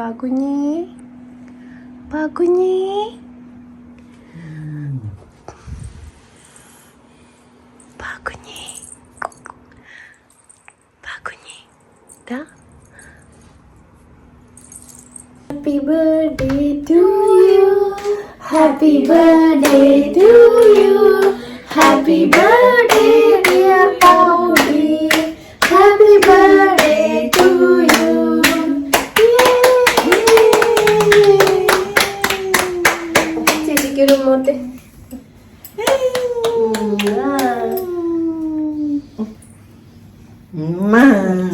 Pagunya. Pagunya. Pagunya. Pagunya. Dah. Happy birthday to you. Happy birthday to you. Happy birthday dear Pauli. Happy birthday to you. മോത്തെ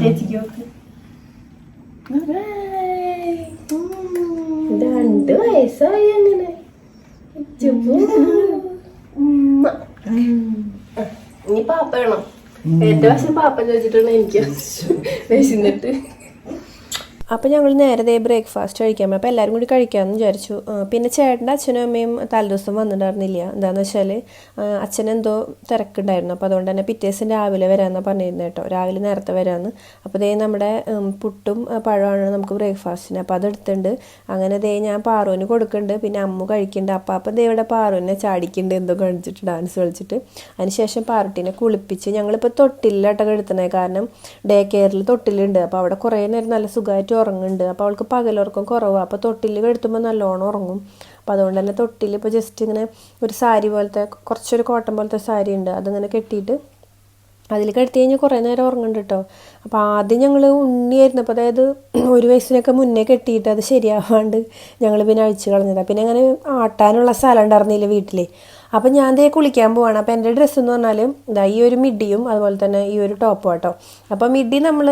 ചേച്ചിക്ക് രണ്ട് വയസ്സായി അങ്ങനെ. ഇനി പാപ്പ വേണം എന്റെ വശം പാപ്പ ചോദിച്ചിട്ടാണ് എനിക്ക് വിശന്നിട്ട് അപ്പോൾ ഞങ്ങൾ നേരത്തെ ബ്രേക്ക്ഫാസ്റ്റ് കഴിക്കാൻ അപ്പോൾ എല്ലാവരും കൂടി കഴിക്കാമെന്ന് വിചാരിച്ചു. പിന്നെ ചേട്ടന്റെ അച്ഛനും അമ്മയും തലേദിവസം വന്നിട്ടുണ്ടായിരുന്നില്ല. എന്താണെന്ന് വെച്ചാൽ അച്ഛനെന്തോ തിരക്കുണ്ടായിരുന്നു. അപ്പോൾ അതുകൊണ്ട് തന്നെ പിറ്റേ ദിവസം രാവിലെ വരാമെന്നാണ് പറഞ്ഞിരുന്നത് കേട്ടോ. രാവിലെ നേരത്തെ വരാമെന്ന് അപ്പോൾ ദേ നമ്മുടെ പുട്ടും പഴമാണ് നമുക്ക് ബ്രേക്ക്ഫാസ്റ്റിന് അപ്പോൾ അതെടുത്തുണ്ട് അങ്ങനെ ദേ ഞാൻ പാറുവിന് കൊടുക്കുന്നുണ്ട്. പിന്നെ അമ്മു കഴിക്കുന്നുണ്ട്. അപ്പം അപ്പം ദേ ഇവിടെ പാറുവിനെ ചാടിക്കുന്നുണ്ട്. എന്തോ കഴിച്ചിട്ട് ഡാൻസ് കളിച്ചിട്ട്. അതിനുശേഷം പാറുട്ടിനെ കുളിപ്പിച്ച് ഞങ്ങളിപ്പോൾ തൊട്ടിലാട്ടൊക്കെ എടുത്തണേ കാരണം ഡേ കെയറിൽ തൊട്ടിലുണ്ട്. അപ്പോൾ അവിടെ കുറേ നേരം നല്ല സുഖമായിട്ട് ഉറങ്ങുന്നുണ്ട്. അപ്പോൾ അവൾക്ക് പകലുറക്കം കുറവാണ് അപ്പോൾ തൊട്ടിൽ കെടുത്തുമ്പോൾ നല്ലോണം ഉറങ്ങും. അപ്പോൾ അതുകൊണ്ട് തന്നെ തൊട്ടിൽ ഇപ്പോൾ ജസ്റ്റ് ഇങ്ങനെ ഒരു സാരി പോലത്തെ കുറച്ചൊരു കോട്ടൺ പോലത്തെ സാരി ഉണ്ട്. അതിങ്ങനെ കെട്ടിയിട്ട് അതിൽ കിടത്തി കഴിഞ്ഞാൽ കുറേ നേരം ഉറങ്ങുന്നുണ്ട് കേട്ടോ അപ്പോൾ ആദ്യം ഞങ്ങൾ ഉണ്ണിയായിരുന്നു. അപ്പോൾ അതായത് ഒരു വയസ്സിനൊക്കെ മുന്നേ കെട്ടിയിട്ട് അത് ശരിയാവാണ്ട് ഞങ്ങൾ പിന്നെ അഴിച്ചു കളഞ്ഞതാണ് പിന്നെ അങ്ങനെ ആട്ടാനുള്ള സ്ഥലം ഉണ്ടായിരുന്നില്ല വീട്ടിൽ അപ്പോൾ ഞാൻ ദേ കുളിക്കാൻ പോവാണ്. അപ്പോൾ എന്റെ ഡ്രസ്സ് എന്ന് പറഞ്ഞാൽ ഇതാ ഈ ഒരു മിഡിയും അതുപോലെ തന്നെ ഈ ഒരു ടോപ്പും കേട്ടോ അപ്പോൾ മിഡി നമ്മൾ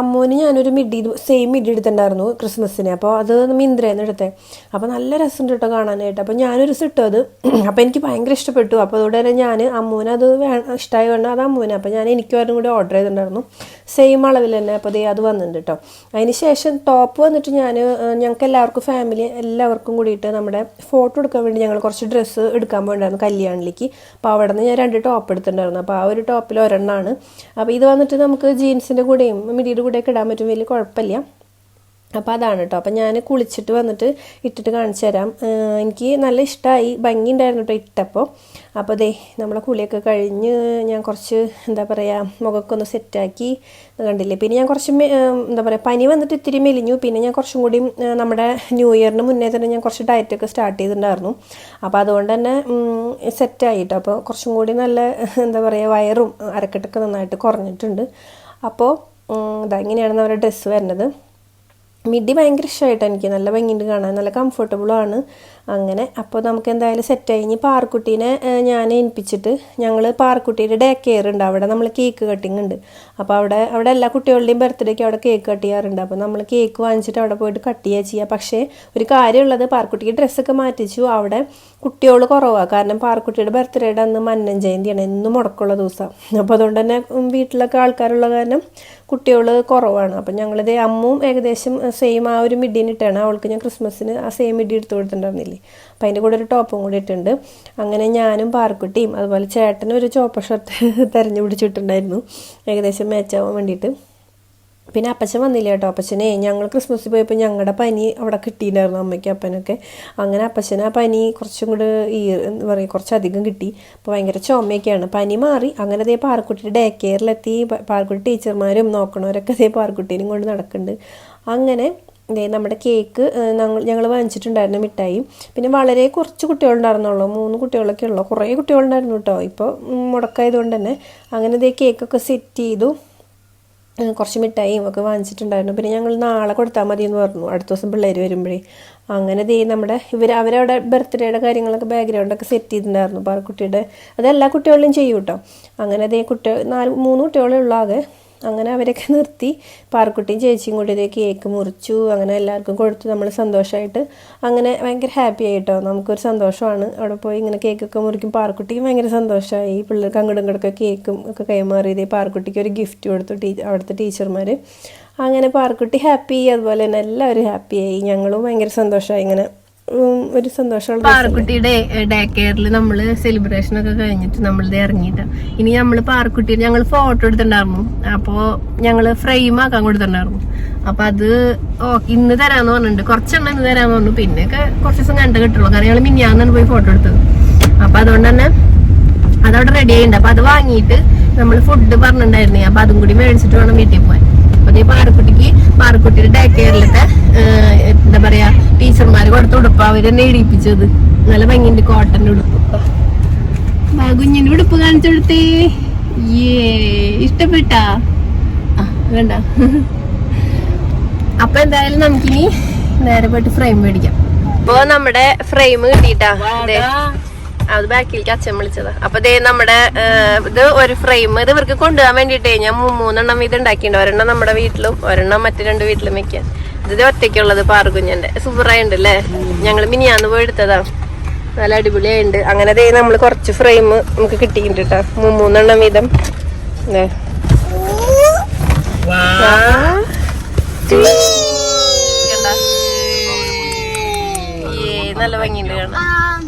അമ്മൂന് ഞാനൊരു മിഡി സെയിം മിഡി എടുത്തിട്ടുണ്ടായിരുന്നു ക്രിസ്മസിന്. അപ്പോൾ അത് മിന്ത്രേന്ന് എടുത്തേ. അപ്പോൾ നല്ല രസമുണ്ട് കേട്ടോ കാണാനായിട്ട്. അപ്പോൾ ഞാനൊരു സിട്ടു അത് അപ്പോൾ എനിക്ക് ഭയങ്കര ഇഷ്ടപ്പെട്ടു. അപ്പോൾ അതുകൊണ്ട് തന്നെ ഞാൻ അമ്മൂന് അത് വേ ഇഷ്ടമായി കൊണ്ട് അത് അമ്മൂന്. അപ്പോൾ ഞാൻ എനിക്കും കൂടി ഓർഡർ ചെയ്തിട്ടുണ്ടായിരുന്നു. സെയിം അളവിൽ തന്നെ അപ്പോൾ അത് വന്നിട്ടുണ്ട് കേട്ടോ അതിന് ശേഷം ടോപ്പ് വന്നിട്ട് ഞാൻ ഞങ്ങൾക്ക് എല്ലാവർക്കും ഫാമിലി എല്ലാവർക്കും കൂടിയിട്ട് നമ്മുടെ ഫോട്ടോ എടുക്കാൻ വേണ്ടി ഞങ്ങൾ കുറച്ച് ഡ്രസ്സ് എടുക്കാൻ പോയിട്ടുണ്ടായിരുന്നു കല്യാണിലേക്ക്. അപ്പോൾ അവിടെ നിന്ന് ഞാൻ രണ്ട് ടോപ്പ് എടുത്തിട്ടുണ്ടായിരുന്നു. അപ്പോൾ ആ ഒരു ടോപ്പിൽ ഒരെണ്ണമാണ് അപ്പോൾ ഇത് വന്നിട്ട് നമുക്ക് ജീൻസിന്റെ കൂടെയും മിഡിയുടെ കൂടെയൊക്കെ ഇടാൻ പറ്റും. വലിയ കുഴപ്പമില്ല. അപ്പോൾ അതാണ് കേട്ടോ അപ്പോൾ ഞാൻ കുളിച്ചിട്ട് വന്നിട്ട് ഇട്ടിട്ട് കാണിച്ചു തരാം. എനിക്ക് നല്ല ഇഷ്ടമായി ഭംഗി ഉണ്ടായിരുന്നു കേട്ടോ ഇട്ടപ്പോൾ അപ്പോൾ ദേ നമ്മളെ കുളിയൊക്കെ കഴിഞ്ഞ് ഞാൻ കുറച്ച് എന്താ പറയുക മുഖമൊക്കെ സെറ്റാക്കി കണ്ടില്ലേ? പിന്നെ ഞാൻ കുറച്ച് എന്താ പറയുക പനി വന്നിട്ട് ഇത്തിരി മെലിഞ്ഞു. പിന്നെ ഞാൻ കുറച്ചും കൂടി നമ്മുടെ ന്യൂ ഇയറിന് മുന്നേ തന്നെ ഞാൻ കുറച്ച് ഡയറ്റൊക്കെ സ്റ്റാർട്ട് ചെയ്തിട്ടുണ്ടായിരുന്നു. അപ്പോൾ അതുകൊണ്ട് തന്നെ സെറ്റായിട്ടോ? അപ്പോൾ കുറച്ചും കൂടി നല്ല എന്താ പറയുക വയറും അരക്കെട്ടൊക്കെ നന്നായിട്ട് കുറഞ്ഞിട്ടുണ്ട്. അപ്പോൾ ഇതാ ഇങ്ങനെയാണ് നമ്മുടെ ഡ്രസ്സ് വരുന്നത്. മിഡി ഭയങ്കര ഇഷ്ടമായിട്ട് എനിക്ക്. നല്ല ഭംഗിയുണ്ട് കാണാൻ. നല്ല കംഫർട്ടബിളും ആണ്. അങ്ങനെ അപ്പോൾ നമുക്ക് എന്തായാലും സെറ്റായി ഇനി പാർക്കുട്ടീനെ ഞാൻ ഏൽപ്പിച്ചിട്ട് ഞങ്ങൾ പാർക്കുട്ടിയുടെ ഡേ കെയർ ഉണ്ട്. അവിടെ നമ്മൾ കേക്ക് കട്ടിങ് ഉണ്ട്. അപ്പോൾ അവിടെ അവിടെ എല്ലാ കുട്ടികളുടെയും ബർത്ത്ഡേക്ക് അവിടെ കേക്ക് കട്ട് ചെയ്യാറുണ്ട്. അപ്പോൾ നമ്മൾ കേക്ക് വാങ്ങിച്ചിട്ട് അവിടെ പോയിട്ട് കട്ട് ചെയ്യുക ചെയ്യുക പക്ഷേ ഒരു കാര്യമുള്ളത് പാർക്കുട്ടിക്ക് ഡ്രസ്സൊക്കെ മാറ്റിച്ചു. അവിടെ കുട്ടികൾ കുറവാണ് കാരണം പാർക്കുട്ടിയുടെ ബർത്ത്ഡേയുടെ അന്ന് മന്നൻ ജയന്തിയാണ്. എന്നും മുടക്കമുള്ള ദിവസം. അപ്പോൾ അതുകൊണ്ട് തന്നെ വീട്ടിലൊക്കെ ആൾക്കാരുള്ള കാരണം കുട്ടികൾ കുറവാണ്. അപ്പം ഞങ്ങളിത് അമ്മും ഏകദേശം സെയിം ആ ഒരു മിഡീനിട്ടാണ് അവൾക്ക് ഞാൻ ക്രിസ്മസിന് ആ സെയിം മിഡി എടുത്തു കൊടുത്തിട്ടുണ്ടായിരുന്നില്ലേ. അപ്പം അതിന്റെ കൂടെ ഒരു ടോപ്പും കൂടി ഇട്ടുണ്ട് അങ്ങനെ ഞാനും പാർക്കുട്ടിയും അതുപോലെ ചേട്ടനും ഒരു ചോപ്പ ഷർട്ട് തിരഞ്ഞു പിടിച്ചിട്ടുണ്ടായിരുന്നു. ഏകദേശം മേച്ചാവാൻ വേണ്ടിയിട്ട്. പിന്നെ അപ്പച്ചൻ വന്നില്ല കേട്ടോ. അപ്പച്ചനെ ഞങ്ങൾ ക്രിസ്മസിൽ പോയപ്പോൾ ഞങ്ങളുടെ പനി അവിടെ കിട്ടിയിട്ടുണ്ടായിരുന്നു അമ്മയ്ക്കും അപ്പനൊക്കെ. അങ്ങനെ അപ്പച്ചന് ആ പനി കുറച്ചും കൂടെ ഈ എന്താ പറയുക കുറച്ചധികം കിട്ടി. അപ്പോൾ ഭയങ്കര ചുമയൊക്കെയാണ്. പനി മാറി. അങ്ങനെ അതേ പാർക്കുട്ടി ഡേ കെയറിലെത്തി പാർക്കുട്ടി ടീച്ചർമാരും നോക്കണവരൊക്കെ അതേ പാർക്കുട്ടീനും കൊണ്ട് നടക്കുന്നുണ്ട് അങ്ങനെ ദേ നമ്മുടെ കേക്ക് ഞങ്ങൾ വാങ്ങിച്ചിട്ടുണ്ടായിരുന്നു മിഠായി. പിന്നെ വളരെ കുറച്ച് കുട്ടികളുണ്ടായിരുന്നുള്ളൂ. മൂന്ന് കുട്ടികളൊക്കെ ഉള്ളൂ. കുറേ കുട്ടികളുണ്ടായിരുന്നു കേട്ടോ. ഇപ്പോൾ മുടക്കായതുകൊണ്ട് തന്നെ അങ്ങനെ ഇതേ കേക്കൊക്കെ സെറ്റ് ചെയ്തു. കുറച്ച് മിഠായിയും ഒക്കെ വാങ്ങിച്ചിട്ടുണ്ടായിരുന്നു. പിന്നെ ഞങ്ങൾ നാളെ കൊടുത്താൽ മതി എന്ന് പറഞ്ഞു. അടുത്ത ദിവസം പിള്ളേർ വരുമ്പോഴേ. അങ്ങനെ ദേ നമ്മുടെ ഇവർ അവരവിടെ ബർത്ത്ഡേയുടെ കാര്യങ്ങളൊക്കെ ബാക്ക്ഗ്രൗണ്ടൊക്കെ സെറ്റ് ചെയ്തിട്ടുണ്ടായിരുന്നു. അപ്പോൾ കുട്ടിയുടെ അത് എല്ലാ കുട്ടികളിലും ചെയ്യും കേട്ടോ. അങ്ങനെ ദേ കുട്ടികൾ നാല് മൂന്ന് കുട്ടികളെ ഉള്ളാകെ അങ്ങനെ അവരൊക്കെ നിർത്തി. പാർക്കുട്ടിയും ചേച്ചിയും കൂടി കേക്ക് മുറിച്ചു. അങ്ങനെ എല്ലാവർക്കും കൊടുത്തു. നമ്മൾ സന്തോഷമായിട്ട് അങ്ങനെ ഭയങ്കര ഹാപ്പി ആയിട്ടോ നമുക്കൊരു സന്തോഷമാണ്. അവിടെ പോയി ഇങ്ങനെ കേക്കൊക്കെ മുറിക്കും. പാർക്കുട്ടിക്കും ഭയങ്കര സന്തോഷമായി പിള്ളേർക്ക് അങ്ങോട്ടും ഇങ്ങോട്ടൊക്കെ കേക്കും ഒക്കെ കൈമാറി. പാർക്കുട്ടിക്ക് ഒരു ഗിഫ്റ്റ് കൊടുത്തു ടീ അവിടുത്തെ ടീച്ചർമാർ അങ്ങനെ പാർക്കുട്ടി ഹാപ്പി അതുപോലെ തന്നെ എല്ലാവരും ഹാപ്പിയായി ഞങ്ങളും ഭയങ്കര സന്തോഷമായി ഇങ്ങനെ ഒരു സന്തോഷമുള്ള പാറക്കുട്ടിയുടെ ഡേ കെയറിൽ നമ്മൾ സെലിബ്രേഷൻ ഒക്കെ കഴിഞ്ഞിട്ട് നമ്മളിത് ഇറങ്ങിയിട്ട്. ഇനി നമ്മൾ പാറക്കുട്ടിയുടെ ഞങ്ങൾ ഫോട്ടോ എടുത്തിട്ടുണ്ടായിരുന്നു. അപ്പോൾ ഞങ്ങൾ ഫ്രെയിം ആക്കാൻ കൊടുത്തിട്ടുണ്ടായിരുന്നു. അപ്പൊ അത് ഇന്ന് തരാന്ന് പറഞ്ഞിട്ടുണ്ട്. കുറച്ചെണ്ണം ഇന്ന് തരാന്ന് പറഞ്ഞു. പിന്നെയൊക്കെ കുറച്ച് ദിവസം കണ്ടു കിട്ടുള്ളൂ. കാരണം ഞങ്ങൾ മിനിയാന്നാണ് പോയി ഫോട്ടോ എടുത്തത്. അപ്പൊ അതുകൊണ്ട് തന്നെ അതവിടെ റെഡി ആയിട്ടുണ്ട്. അപ്പൊ അത് വാങ്ങിയിട്ട് നമ്മൾ ഫുഡ് പറഞ്ഞിട്ടുണ്ടായിരുന്നേ. അപ്പൊ അതും കൂടി മേടിച്ചിട്ട് വേണം വീട്ടിൽ പോകാൻ അപ്പൊ പാറക്കുട്ടിക്ക് പാറക്കുട്ടിയുടെ ഡേ കെയറിലത്തെ ടീച്ചർമാര് കൊടുത്ത ഉടുപ്പ് അവരെന്നെ ഇടിപ്പിച്ചത്. നല്ല ഭംഗിന്റെ കോട്ടന്റെ ഉടുപ്പ്. കുഞ്ഞിന്റെ ഉടുപ്പ് കാണിച്ചു കൊടുത്തേ. ഏ ഇഷ്ടപ്പെട്ടാ? വേണ്ട. അപ്പൊ എന്തായാലും നമുക്കിനി നേരെ പോയിട്ട് ഫ്രെയിം മേടിക്കാം. ഇപ്പൊ നമ്മുടെ ഫ്രെയിം കിട്ടിട്ടാ അത് ബാക്കിലേക്ക് അച്ഛൻ വിളിച്ചതാ. അപ്പൊ ദേ നമ്മുടെ ഇത് ഒരു ഫ്രെയിം ഇത് ഇവർക്ക് കൊണ്ടുപോകാൻ വേണ്ടിട്ടേ ഞാൻ മൂന്നെണ്ണം ഇത് ഉണ്ടാക്കിയിട്ടുണ്ട്. ഒരെണ്ണം നമ്മുടെ വീട്ടിലും ഒരെണ്ണം മറ്റു രണ്ട് വീട്ടിലും വെക്കാൻ. ഇത് ഒറ്റയ്ക്കുള്ളത് പാറുകുഞ്ഞന്റെ സൂപ്പറായിട്ടുണ്ട് അല്ലേ ഞങ്ങൾ മിനിയാന്ന് പോയി എടുത്തതാ. നല്ല അടിപൊളിയായിട്ടുണ്ട് അങ്ങനെ ദേ നമ്മൾ കുറച്ച് ഫ്രെയിം നമുക്ക് കിട്ടിയിട്ടുണ്ട് കേട്ടോ മൂ- മൂന്നെണ്ണം വീതം. നല്ല ഭംഗിയുണ്ട് കാണാൻ.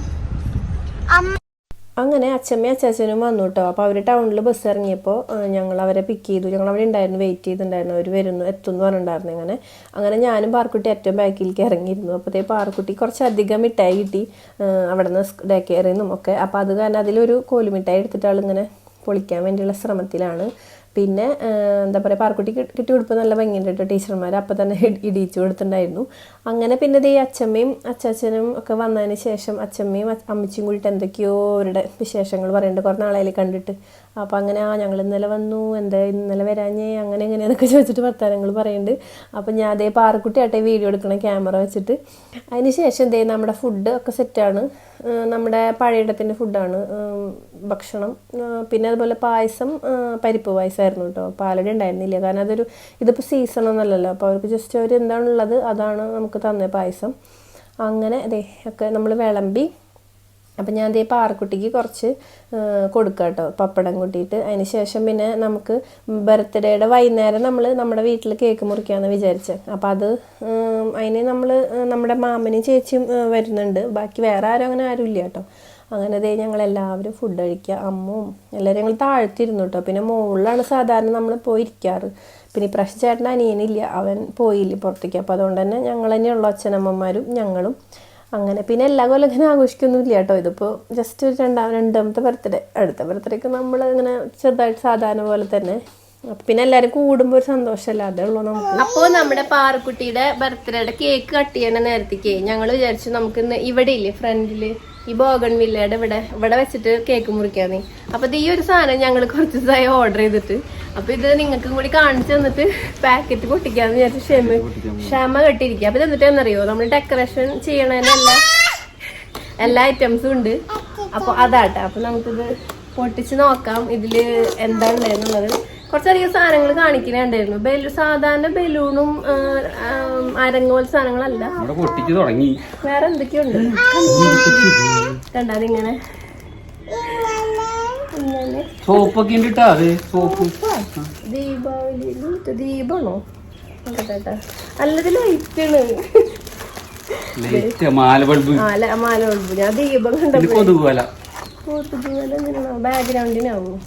അങ്ങനെ അച്ഛമ്മയും അച്ചാച്ചനും വന്നു കേട്ടോ അപ്പോൾ അവർ ടൗണിൽ ബസ് ഇറങ്ങിയപ്പോൾ ഞങ്ങൾ അവരെ പിക്ക് ചെയ്തു. ഞങ്ങൾ അവിടെ ഉണ്ടായിരുന്നു വെയിറ്റ് ചെയ്തിട്ടുണ്ടായിരുന്നു അവർ വരുന്നു എത്തും എന്ന് പറഞ്ഞിട്ടുണ്ടായിരുന്നു അങ്ങനെ അങ്ങനെ ഞാനും പാർക്കുട്ടി ഏറ്റവും ബാക്കിലേക്ക് ഇറങ്ങിയിരുന്നു. അപ്പോഴത്തേ പാർക്കുട്ടി കുറച്ചധികം മിഠായി കിട്ടി അവിടെ നിന്ന് ഡേ കെയറിൽ ഒക്കെ. അപ്പോൾ അത് കാരണം അതിലൊരു കോലുമിഠായി എടുത്തിട്ട് ആളിങ്ങനെ പൊളിക്കാൻ വേണ്ടിയുള്ള ശ്രമത്തിലാണ്. പിന്നെ എന്താ പറയുക പാർക്കുട്ടി കിട്ടി കൊടുപ്പ് നല്ല ഭംഗിയുണ്ട് കേട്ടോ ടീച്ചർമാർ. അപ്പം തന്നെ ഇടിയിച്ചു കൊടുത്തിട്ടുണ്ടായിരുന്നു. അങ്ങനെ പിന്നെ ദേ അച്ഛമ്മയും അച്ചാച്ചനും ഒക്കെ വന്നതിന് ശേഷം അച്ഛമ്മയും അച്ഛ- അമ്മച്ചിയും കൂടിയിട്ട് എന്തൊക്കെയോ അവരുടെ വിശേഷങ്ങൾ പറയുന്നുണ്ട് കുറേ നാളായാലും കണ്ടിട്ട്. അപ്പോൾ അങ്ങനെ ആ ഞങ്ങൾ ഇന്നലെ വന്നു എന്താ ഇന്നലെ വരാഞ്ഞേ? അങ്ങനെ എങ്ങനെയാന്നൊക്കെ ചോദിച്ചിട്ട് വർത്താനങ്ങൾ പറയുന്നുണ്ട് അപ്പോൾ ഞാൻ അതേ പാറക്കുട്ടി ആട്ടെ വീഡിയോ എടുക്കണം ക്യാമറ വെച്ചിട്ട്. അതിന് ശേഷം ദേ നമ്മുടെ ഫുഡ് ഒക്കെ സെറ്റാണ് നമ്മുടെ പഴയിടത്തിന്റെ ഫുഡാണ് ഭക്ഷണം. പിന്നെ അതുപോലെ പായസം പരിപ്പ് പായസമായിരുന്നു കേട്ടോ. പാലട ഉണ്ടായിരുന്നില്ല. കാരണം അതൊരു ഇതിപ്പോൾ സീസൺ ഒന്നല്ലല്ലോ അപ്പോൾ അവർക്ക് ജസ്റ്റ് അവർ എന്താണുള്ളത് അതാണ് നമുക്ക് തന്നെ പായസം. അങ്ങനെ അതെ ഒക്കെ നമ്മൾ വിളമ്പി അപ്പം ഞാൻ ദേ പാറക്കുട്ടിക്ക് കുറച്ച് കൊടുക്കുക കേട്ടോ പപ്പടം കൂട്ടിയിട്ട്. അതിന് ശേഷം പിന്നെ നമുക്ക് ബർത്ത്ഡേയുടെ വൈകുന്നേരം നമ്മൾ നമ്മുടെ വീട്ടിൽ കേക്ക് മുറിക്കാമെന്ന് വിചാരിച്ചത് അപ്പം അത് അതിന് നമ്മൾ നമ്മുടെ മാമനും ചേച്ചിയും വരുന്നുണ്ട്. ബാക്കി വേറെ ആരും അങ്ങനെ ആരും ഇല്ല കേട്ടോ. അങ്ങനെ ദേ ഞങ്ങൾ എല്ലാവരും ഫുഡ് കഴിക്കുക അമ്മും എല്ലാവരും ഞങ്ങൾ താഴ്ത്തിരുന്നു കേട്ടോ. പിന്നെ മുകളിലാണ് സാധാരണ നമ്മൾ പോയിരിക്കാറ്. പിന്നെ ഇപ്രാവശ്യം ചേട്ടൻ അനിയനില്ല. അവൻ പോയില്ല പുറത്തേക്ക്. അപ്പോൾ അതുകൊണ്ട് തന്നെ ഞങ്ങൾ തന്നെയുള്ള അച്ഛനമ്മമാരും ഞങ്ങളും. അങ്ങനെ. പിന്നെ എല്ലാ കൊല്ലം ഇങ്ങനെ ആഘോഷിക്കൊന്നുമില്ല കേട്ടോ. ഇതിപ്പോൾ ജസ്റ്റ് ഒരു രണ്ടാം രണ്ടാമത്തെ ബർത്ത്ഡേ അടുത്ത ബർത്ത്ഡേക്ക് നമ്മൾ ഇങ്ങനെ ചെറുതായിട്ട് സാധാരണ പോലെ തന്നെ. പിന്നെ എല്ലാരും കൂടുമ്പോ ഒരു സന്തോഷമല്ല അതേ ഉള്ളൂ നമുക്ക്. അപ്പോ നമ്മുടെ പാറക്കുട്ടിയുടെ ബർത്ത്ഡേയുടെ കേക്ക് കട്ട് ചെയ്യണ നേരത്തേക്ക് ഞങ്ങൾ വിചാരിച്ചു നമുക്ക് ഇവിടെ ഇല്ലേ ഫ്രണ്ടിൽ ഈ ബോഗൺ വില്ലയുടെ ഇവിടെ ഇവിടെ വെച്ചിട്ട് കേക്ക് മുറിക്കാന്ന് അപ്പൊ ഇത് ഈ ഒരു സാധനം ഞങ്ങൾ കുറച്ച് ദിവസമായി ഓർഡർ ചെയ്തിട്ട്. അപ്പൊ ഇത് നിങ്ങൾക്കും കൂടി കാണിച്ചു തന്നിട്ട് പാക്കറ്റ് പൊട്ടിക്കാന്ന് വിചാരിച്ചു ക്ഷമ ക്ഷമ കെട്ടിയിരിക്കുക. അപ്പൊ ഇത് എന്നിട്ട് എന്നറിയോ? നമ്മൾ ഡെക്കറേഷൻ ചെയ്യണതിനെല്ലാം എല്ലാ ഐറ്റംസും ഉണ്ട്. അപ്പൊ അതാട്ടെ. അപ്പൊ നമുക്കിത് പൊട്ടിച്ച് നോക്കാം ഇതിൽ എന്താ ഉണ്ടായിരുന്നുള്ളത് കുറച്ചധികം സാധനങ്ങൾ കാണിക്കുന്നുണ്ടായിരുന്നു ബലൂ സാധാരണ ബലൂണും അരങ്ങോൽ സാധനങ്ങളല്ല. വേറെ എന്തൊക്കെയുണ്ട്? കണ്ടാതിങ്ങനെ സോപ്പൊക്കെ ഉണ്ട് കേട്ടോ അത്? സോപ്പ്. ദീപാവലി നോക്കട്ടെ അല്ലത് ലൈറ്റാണ്. ലൈറ്റ് മാല ബൾബ്. മാല ഞാൻ ദീപം എങ്ങനെയാണോ ബാക്ക്ഗ്രൗണ്ടിനാവും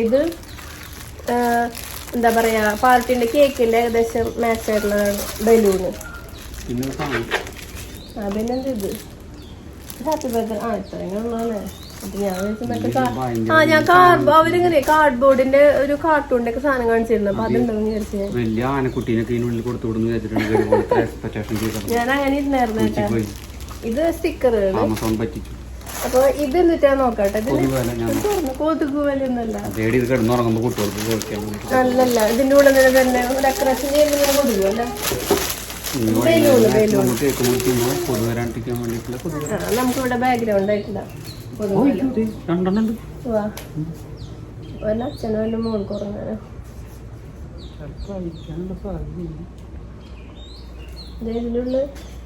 ഇത് എന്താ പറയാ പാർട്ടിന്റെ കേക്കിന്റെ ഏകദേശം മാച്ച് ആയിട്ടുള്ളതാണ് ബലൂണ് പിന്നെന്ത് ഇത്? ഹാപ്പി ബർത്ത്ഡേ ആ ഇത്രയും ഉള്ളതല്ലേ ആ ഞാൻ കാർഡ് അവരിങ്ങനെ കാർഡ്ബോർഡിന്റെ ഒരു കാർട്ടൂണിന്റെ ഒക്കെ സാധനം കാണിച്ചിരുന്നു. അപ്പൊ അതുണ്ടെന്ന് വിചാരിച്ചു? ഞാൻ. വലിയ ആനക്കുട്ടീനൊക്കെ ഇതിനുള്ളിൽ കൊടുത്തു വിടുന്നു വെച്ചിട്ടുണ്ട് എക്സ്പെക്ടേഷൻ ചെയ്തത്. ഞാൻ അങ്ങനെ ഇരുന്നായിരുന്നു ഇത് സ്റ്റിക്കർ ആമസോൺ പറ്റിച്ചു. അപ്പൊ ഇത് എന്നിട്ടാ നോക്കട്ടെ. കൊതുക് അല്ലല്ല ഇതിന്റെ ഉള്ളിൽ തന്നെ ഡെക്കറേഷൻ ചെയ്യുന്ന നമുക്കിവിടെ ബാക്ക്ഗ്രൗണ്ട് ആയിട്ടില്ല അച്ഛനും മോൾ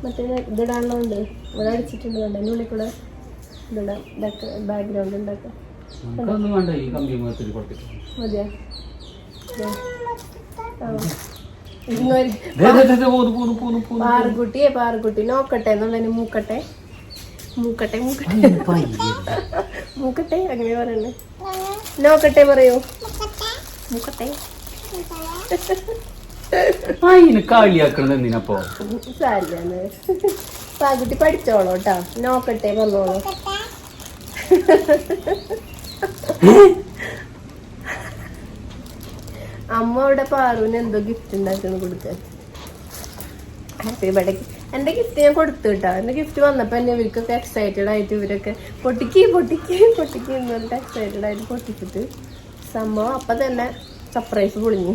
മറ്റേ ഇതിടാനുള്ളത് ഇവിടെ അടിച്ചിട്ടുണ്ട് അതിന്റെ ഉള്ളിൽ കൂടെ ഇതിടാം ബാക്ക്ഗ്രൗണ്ട് ഉണ്ടാക്കാം മതിയാ? പാറക്കുട്ടിയെ പാറക്കുട്ടി നോക്കട്ടെ എന്നുള്ളതിന് മൂക്കട്ടെ. മൂക്കട്ടെ മൂക്കട്ടെ. മൂക്കട്ടെ അങ്ങനെ പറയണ്ടേ നോക്കട്ടെ പറയൂ. മൂക്കട്ടെ. സാരിയാണ്. പാകുട്ടി പഠിച്ചോളൂ കേട്ടോ. നോക്കട്ടെ വന്നോളൂ. അമ്മ അവിടെ പാറുവിന് എന്തോ ഗിഫ്റ്റ് ഉണ്ടാക്കുന്നു കൊടുക്കാൻ ഹാപ്പി ബർത്ത്ഡേ എന്റെ ഗിഫ്റ്റ് ഞാൻ കൊടുത്തു കേട്ടോ. എന്റെ ഗിഫ്റ്റ് വന്നപ്പോ എന്നെ ഇവർക്കൊക്കെ എക്സൈറ്റഡ് ആയിട്ട് ഇവരൊക്കെ പൊട്ടിക്ക് പൊട്ടിക്ക് പൊട്ടിക്ക് എന്ന് പറഞ്ഞിട്ട് എക്സൈറ്റഡ് ആയിട്ട് പൊട്ടിച്ചിട്ട് സംഭവം അപ്പൊ തന്നെ സർപ്രൈസ് പൊളിഞ്ഞു.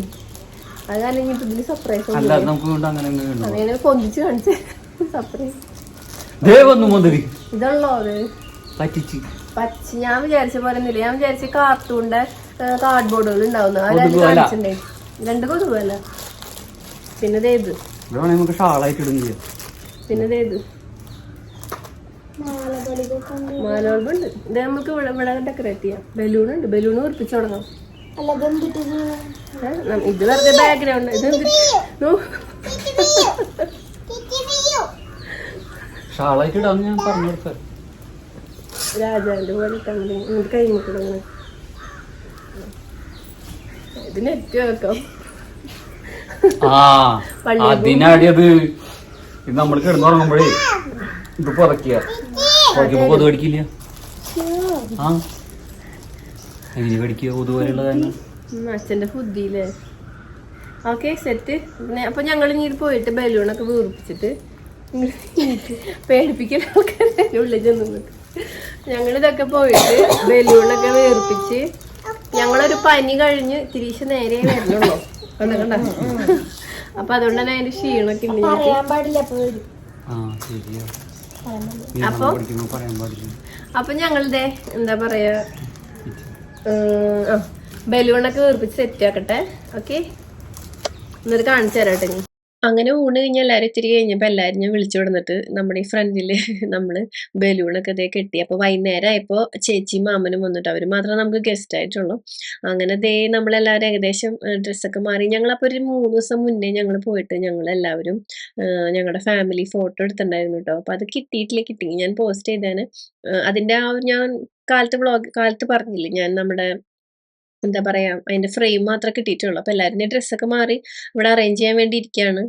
അത് കാരണം ഇതിന് സർപ്രൈസ് അങ്ങനെ? പൊന്തിച്ച് കാണിച്ച. സർപ്രൈസ് ഇതുള്ളോ അത്. പറ്റിച്ച്. പച്ച ഞാൻ വിചാരിച്ച പോലെ ഒന്നുമില്ല ഞാൻ വിചാരിച്ച കാർട്ടൂണിന്റെ കാർഡ് ബോർഡുകൾ ഉണ്ടാവുന്നു. അവരത് കൊതുകുവല. കാണിച്ചിട്ടുണ്ടേ. രണ്ട് കൊതുകല്ല പിന്നെ ദേ ഇത്. ഇവിടെ വേണേ നമുക്ക് ഷാളായിട്ട് ഇടും പിന്നെ ദേ ഇത്. മാലോൾബുണ്ട്. ഇത് നമുക്ക് ഇവിടെ ഇവിടെ ഡെക്കറേറ്റ് ചെയ്യാം. ബലൂൺ ഉണ്ട്. ബലൂൺ ഉറപ്പിച്ചു തുടങ്ങാം. ഇത് വെറുതെ ബാക്ക്ഗ്രൗണ്ട് ഇത്. ഷാളായിട്ട് ഇടാന്ന് ഞാൻ പറഞ്ഞു കൊടുത്തത്. രാജാവിന്റെ പോലെ ഇട്ടാൽ മതി എന്നിട്ട് കൈമുക്കണം ഇത് നെറ്റ് വെക്കാം ആ പള്ളിയിൽ അതിനടിയത് ഇത് നമ്മൾ കിടന്നുറങ്ങുമ്പോഴേ ഇത് പുറക്കുക പുറക്കുമ്പോ കൊതു കടിക്കില്ല? ആ? എങ്ങനെ കടിക്കുക കൊതു പോലെയുള്ള തന്നെ അച്ഛന്റെ ബുദ്ധിയില്ലേ? ഓക്കെ സെറ്റ് അപ്പൊ ഞങ്ങൾ ഇനി പോയിട്ട് ബലൂണൊക്കെ വീർപ്പിച്ചിട്ട് പേടിപ്പിക്കുന്ന ഉള്ളിൽ ചെന്ന് ഞങ്ങളിതൊക്കെ പോയിട്ട് ബലൂണൊക്കെ വേർപ്പിച്ച് ഞങ്ങളൊരു പനി കഴിഞ്ഞ് തിരിച്ച് നേരെ വരുന്നുള്ളൂ അപ്പൊ അതുകൊണ്ട് തന്നെ അതിന്റെ ക്ഷീണൊക്കെ ഉണ്ട് നീ അപ്പൊ? പഠിക്കുമ്പോ പറയാൻ പാടില്ല. അപ്പൊ ഞങ്ങളുടെ എന്താ പറയാ ബലൂണൊക്കെ വീർപ്പിച്ച് സെറ്റ് ആക്കട്ടെ. ഓക്കെ എന്നിട്ട് കാണിച്ചു തരാട്ടെ ഇനി. അങ്ങനെ ഊണ് കഴിഞ്ഞ് എല്ലാവരും ഇത്തിരി കഴിഞ്ഞപ്പോൾ എല്ലാവരും ഞാൻ വിളിച്ചു കൊടുത്തിട്ട് നമ്മുടെ ഈ ഫ്രണ്ടിൽ നമ്മൾ ബലൂണൊക്കെ ഇതേ കെട്ടി. അപ്പോൾ വൈകുന്നേരം ആയപ്പോൾ ചേച്ചിയും മാമനും വന്നിട്ട് അവർ മാത്രമേ നമുക്ക് ഗസ്റ്റ് ആയിട്ടുള്ളൂ. അങ്ങനെ ദേ നമ്മളെല്ലാവരും ഏകദേശം ഡ്രസ്സൊക്കെ മാറി. ഞങ്ങളപ്പോൾ ഒരു മൂന്ന് ദിവസം മുന്നേ ഞങ്ങൾ പോയിട്ട് ഞങ്ങളെല്ലാവരും ഞങ്ങളുടെ ഫാമിലി ഫോട്ടോ എടുത്തിട്ടുണ്ടായിരുന്നു കേട്ടോ അപ്പോൾ അത് കിട്ടിയിട്ടില്ല കിട്ടി. ഞാൻ പോസ്റ്റ് ചെയ്തേന് അതിന്റെ ആ ഞാൻ കാലത്ത് വ്ളോഗ് കാലത്ത് പറഞ്ഞില്ലേ ഞാൻ നമ്മുടെ എന്താ പറയുക അതിന്റെ ഫ്രെയിം മാത്രമേ കിട്ടിയിട്ടുള്ളൂ. അപ്പോൾ എല്ലാവരുടെയും ഡ്രസ്സൊക്കെ മാറി ഇവിടെ അറേഞ്ച് ചെയ്യാൻ വേണ്ടി ഇരിക്കുകയാണ്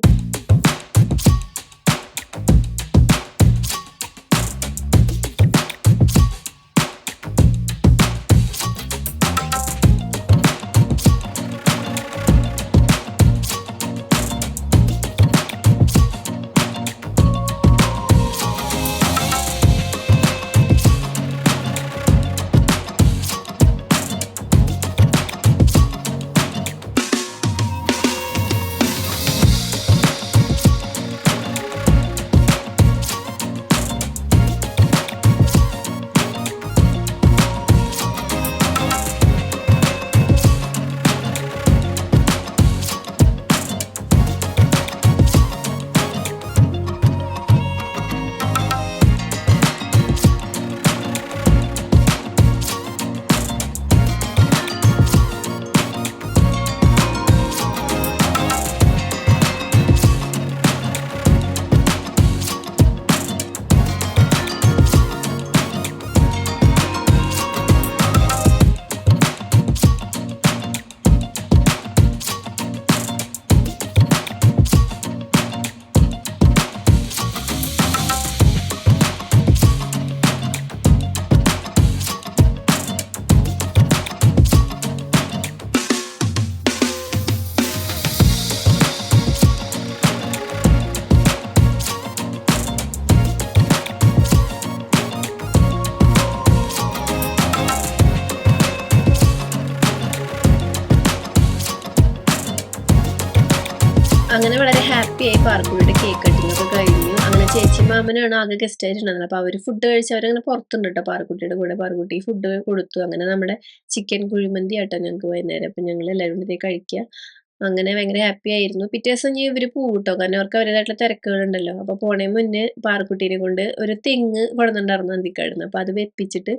അങ്ങനെ വളരെ ഹാപ്പി ആയി പാർക്കുവിടെ കേക്ക് കിട്ടുന്നൊക്കെ കഴിഞ്ഞു. അങ്ങനെ ചേച്ചി മാമനാണ് ആകെ ഗസ്റ്റ് ആയിട്ടുണ്ടായിരുന്നത്. അപ്പോൾ അവർ ഫുഡ് കഴിച്ച് അവരങ്ങനെ പുറത്തുണ്ട് കേട്ടോ പാർക്കുട്ടിയുടെ കൂടെ. പാർക്കുട്ടി ഫുഡ് കൊടുത്തു. അങ്ങനെ നമ്മുടെ ചിക്കൻ കുഴിമന്തി ആട്ടോ ഞങ്ങൾക്ക് വൈകുന്നേരം. അപ്പൊ ഞങ്ങൾ എല്ലാവരും കൂടി കഴിക്കുക അങ്ങനെ ഭയങ്കര ഹാപ്പി ആയിരുന്നു. പിറ്റേ ദിവസം ഇനി ഇവർ കേട്ടോ കാരണം അവർക്ക് അവരുടേതായിട്ടുള്ള തിരക്കുകളുണ്ടല്ലോ. അപ്പൊ പോണേ മുന്നേ പാറക്കുട്ടീനെ കൊണ്ട് ഒരു തെങ്ങ് കൊണ്ടുണ്ടായിരുന്നു അന്തിക്കാടുന്ന്. അപ്പൊ അത് വെപ്പിച്ചിട്ട്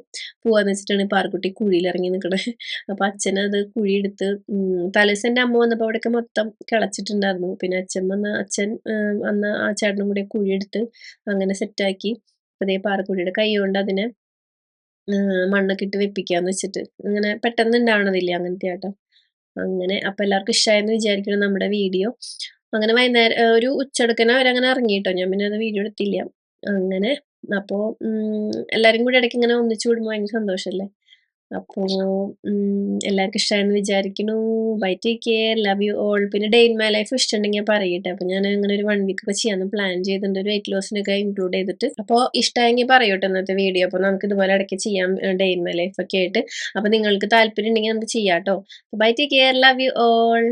പോവാന്ന് വെച്ചിട്ടാണ് പാർക്കുട്ടി കുഴിയിൽ ഇറങ്ങി നിൽക്കണത് അപ്പൊ അച്ഛൻ അത് കുഴിയെടുത്ത് തലേസന്റെ എന്റെ അമ്മ വന്നപ്പോൾ അവിടെയൊക്കെ മൊത്തം കിളച്ചിട്ടുണ്ടായിരുന്നു. പിന്നെ അച്ഛൻ വന്ന അച്ഛൻ അന്ന് ആ ചേട്ടനും കുഴി എടുത്ത് അങ്ങനെ സെറ്റാക്കി അതേ പാറക്കുട്ടിയുടെ കൈ കൊണ്ട് അതിനെ മണ്ണൊക്കെ ഇട്ട് വെപ്പിക്കാന്ന് വെച്ചിട്ട്. അങ്ങനെ പെട്ടെന്ന് ഉണ്ടാവണതില്ലേ അങ്ങനത്തെ ആട്ടം? അങ്ങനെ അപ്പം എല്ലാവർക്കും ഇഷ്ടമായെന്ന് വിചാരിക്കണം നമ്മുടെ വീഡിയോ. അങ്ങനെ വൈകുന്നേരം ഒരു ഉച്ചടക്കനെ അവരങ്ങനെ ഇറങ്ങിയിട്ടോ ഞാൻ പിന്നെ അത് വീഡിയോ എടുത്തില്ല. അങ്ങനെ. അപ്പോൾ എല്ലാവരും കൂടി ഇടയ്ക്ക് ഇങ്ങനെ ഒന്നിച്ചു വിടുമ്പോൾ ഭയങ്കര സന്തോഷമല്ലേ അപ്പോൾ എല്ലാവർക്കും ഇഷ്ടമായെന്ന് വിചാരിക്കുന്നു. Bye take care love you all പിന്നെ ഡേ ഇൻ മൈ ലൈഫ് ഇഷ്ടമുണ്ടെങ്കിൽ പറയട്ടെ. അപ്പോൾ ഞാൻ അങ്ങനെ ഒരു വൺ വീക്ക് ഒക്കെ ചെയ്യാമെന്ന് പ്ലാൻ ചെയ്തിട്ടുണ്ട്. ഒരു വെയിറ്റ് ലോസിനൊക്കെ ഇൻക്ലൂഡ് ചെയ്തിട്ട്. അപ്പോൾ ഇഷ്ടമായെങ്കിൽ പറയട്ടെ ഇന്നത്തെ വീഡിയോ അപ്പോൾ നമുക്ക് ഇതുപോലെ ഇടയ്ക്ക് ചെയ്യാം ഡേ ഇൻ മൈ ലൈഫ് ഒക്കെ ആയിട്ട്. അപ്പോൾ നിങ്ങൾക്ക് താല്പര്യം ഉണ്ടെങ്കിൽ നമുക്ക് ചെയ്യാം കേട്ടോ bye take care love you all